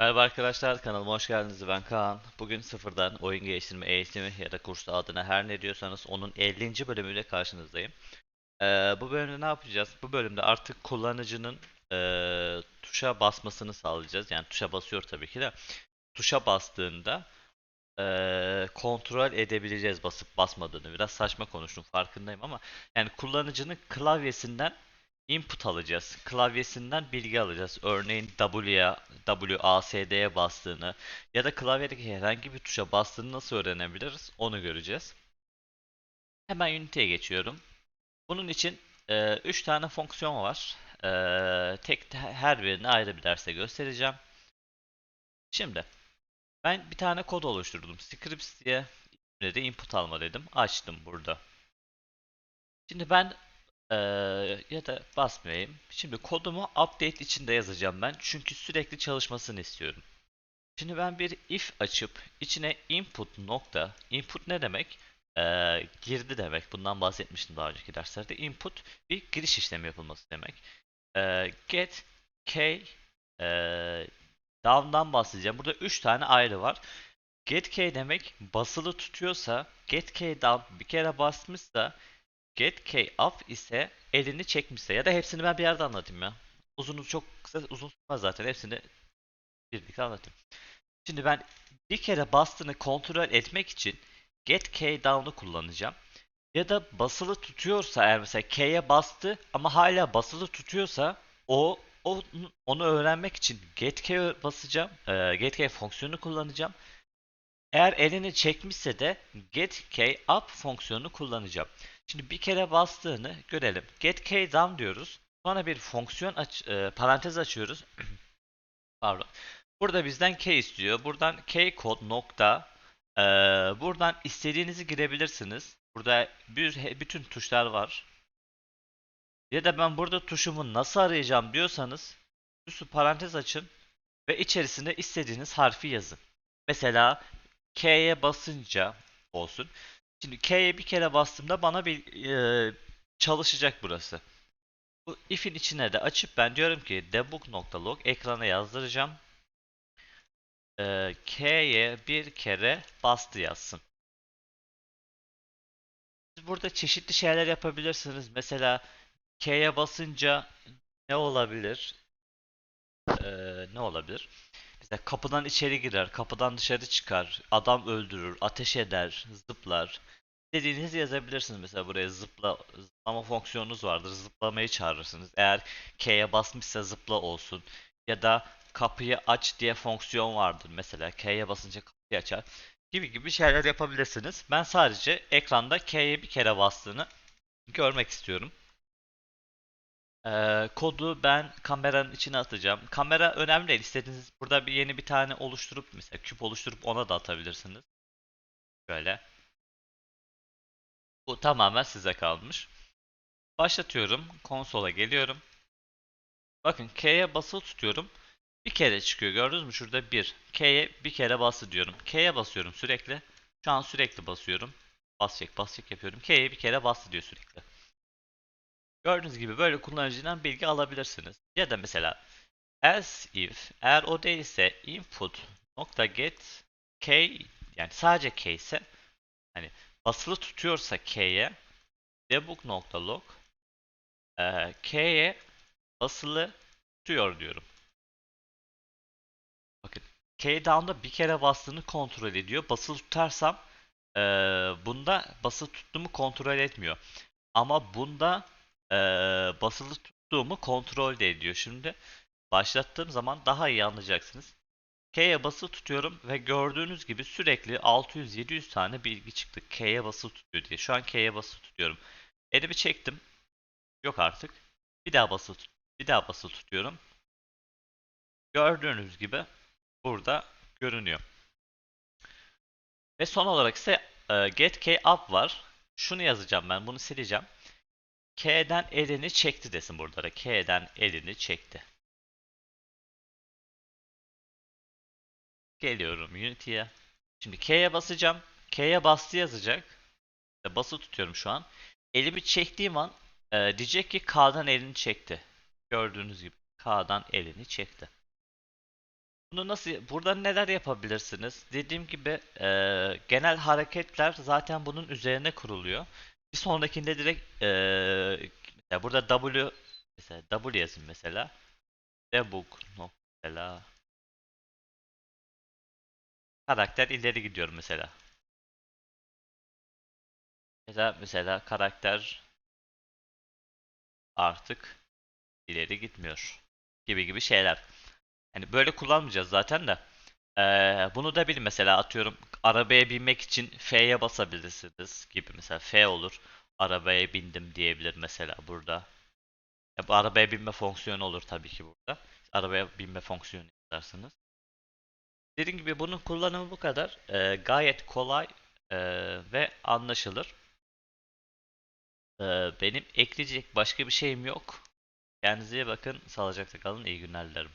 Merhaba arkadaşlar kanalıma hoş geldiniz ben Kaan. Bugün sıfırdan oyun geliştirme eğitimi ya da kursu adına her ne diyorsanız onun 50. bölümüyle karşınızdayım. Ee, bu bölümde ne yapacağız? Bu bölümde artık kullanıcının ee, tuşa basmasını sağlayacağız. Yani tuşa basıyor tabii ki de. Tuşa bastığında ee, kontrol edebileceğiz basıp basmadığını. Biraz saçma konuştum farkındayım ama yani kullanıcının klavyesinden input alacağız. Klavyesinden bilgi alacağız. Örneğin W'ye, WASD'ye bastığını ya da klavyedeki herhangi bir tuşa bastığını nasıl öğrenebiliriz onu göreceğiz. Hemen Unity'ye geçiyorum. Bunun için 3 tane fonksiyon var. E, tek her birini ayrı bir derste göstereceğim. Şimdi ben bir tane kod oluşturdum. Scripts diye de input alma dedim. Açtım burada. Şimdi ben ee, ya da basmayayım. Şimdi kodumu update içinde yazacağım ben. Çünkü sürekli çalışmasını istiyorum. Şimdi ben bir if açıp içine input nokta. Input ne demek? Ee, girdi demek. Bundan bahsetmiştim daha önceki derslerde. Input bir giriş işlemi yapılması demek. Ee, get k e, down'dan bahsedeceğim. Burada 3 tane ayrı var. Get k demek basılı tutuyorsa get k down bir kere basmışsa Get key up ise elini çekmişse ya da hepsini ben bir yerde anlatayım ya. Uzun çok kısa uzun sürmez zaten hepsini birlikte anlatayım. Şimdi ben bir kere bastığını kontrol etmek için get key down'u kullanacağım. Ya da basılı tutuyorsa eğer mesela K'ye bastı ama hala basılı tutuyorsa o, onu öğrenmek için get key basacağım. E, get key fonksiyonunu kullanacağım. Eğer elini çekmişse de get key up fonksiyonunu kullanacağım. Şimdi bir kere bastığını görelim. Get key down diyoruz. Sonra bir fonksiyon aç, e, parantez açıyoruz. Pardon. Burada bizden key istiyor. Buradan key kod nokta e, buradan istediğinizi girebilirsiniz. Burada bir bütün tuşlar var. Ya da ben burada tuşumu nasıl arayacağım diyorsanız üstü parantez açın ve içerisine istediğiniz harfi yazın. Mesela K'ye basınca olsun. Şimdi K'ye bir kere bastığımda bana bir e, çalışacak burası. Bu if'in içine de açıp ben diyorum ki debug.log ekrana yazdıracağım. E, K'ye bir kere bastı yazsın. Siz burada çeşitli şeyler yapabilirsiniz. Mesela K'ye basınca ne olabilir? E, ne olabilir? Mesela kapıdan içeri girer, kapıdan dışarı çıkar, adam öldürür, ateş eder, zıplar. Dediğinizi yazabilirsiniz mesela buraya zıpla zıplama fonksiyonunuz vardır. Zıplamayı çağırırsınız. Eğer K'ye basmışsa zıpla olsun. Ya da kapıyı aç diye fonksiyon vardır. Mesela K'ye basınca kapıyı açar. Gibi gibi şeyler yapabilirsiniz. Ben sadece ekranda K'ye bir kere bastığını görmek istiyorum. Ee, kodu ben kameranın içine atacağım. Kamera önemli değil. İstediğiniz burada bir yeni bir tane oluşturup mesela küp oluşturup ona da atabilirsiniz. Böyle. Bu tamamen size kalmış. Başlatıyorum. Konsola geliyorum. Bakın K'ye basılı tutuyorum. Bir kere çıkıyor. Gördünüz mü? Şurada bir. K'ye bir kere bası diyorum. K'ye basıyorum sürekli. Şu an sürekli basıyorum. Bas çek bas yapıyorum. K'ye bir kere bastı diyor sürekli. Gördüğünüz gibi böyle kullanıcıdan bilgi alabilirsiniz. Ya da mesela else if eğer o değilse input nokta get k yani sadece k ise hani basılı tutuyorsa k'ye debug.log e, k'ye basılı tutuyor diyorum. Bakın k down'da bir kere bastığını kontrol ediyor. Basılı tutarsam e, bunda basılı tuttuğumu kontrol etmiyor. Ama bunda e, basılı tuttuğumu kontrol de ediyor. Şimdi başlattığım zaman daha iyi anlayacaksınız. K'ye basılı tutuyorum ve gördüğünüz gibi sürekli 600-700 tane bilgi çıktı. K'ye basılı tutuyor diye. Şu an K'ye basılı tutuyorum. Elimi çektim. Yok artık. Bir daha basılı bir daha basılı tutuyorum. Gördüğünüz gibi burada görünüyor. Ve son olarak ise get k up var. Şunu yazacağım ben. Bunu sileceğim. K'den elini çekti desin burada da. K'den elini çekti. Geliyorum Unity'ye. Şimdi K'ye basacağım. K'ye bastı yazacak. Bası tutuyorum şu an. Elimi çektiğim an e, diyecek ki K'dan elini çekti. Gördüğünüz gibi K'dan elini çekti. Bunu nasıl, burada neler yapabilirsiniz? Dediğim gibi eee, genel hareketler zaten bunun üzerine kuruluyor. Bir sonrakinde direkt eee, mesela burada W mesela W yazın mesela. Debug nokta mesela. Karakter ileri gidiyor mesela. Mesela mesela karakter artık ileri gitmiyor gibi gibi şeyler. Hani böyle kullanmayacağız zaten de. Ee, bunu da bilin mesela atıyorum arabaya binmek için F'ye basabilirsiniz gibi mesela F olur. Arabaya bindim diyebilir mesela burada. Ya bu arabaya binme fonksiyonu olur tabii ki burada. Arabaya binme fonksiyonu yazarsınız. Dediğim gibi bunun kullanımı bu kadar. Ee, gayet kolay ee, ve anlaşılır. Ee, benim ekleyecek başka bir şeyim yok. Kendinize iyi bakın. Sağlıcakla kalın. İyi günler dilerim.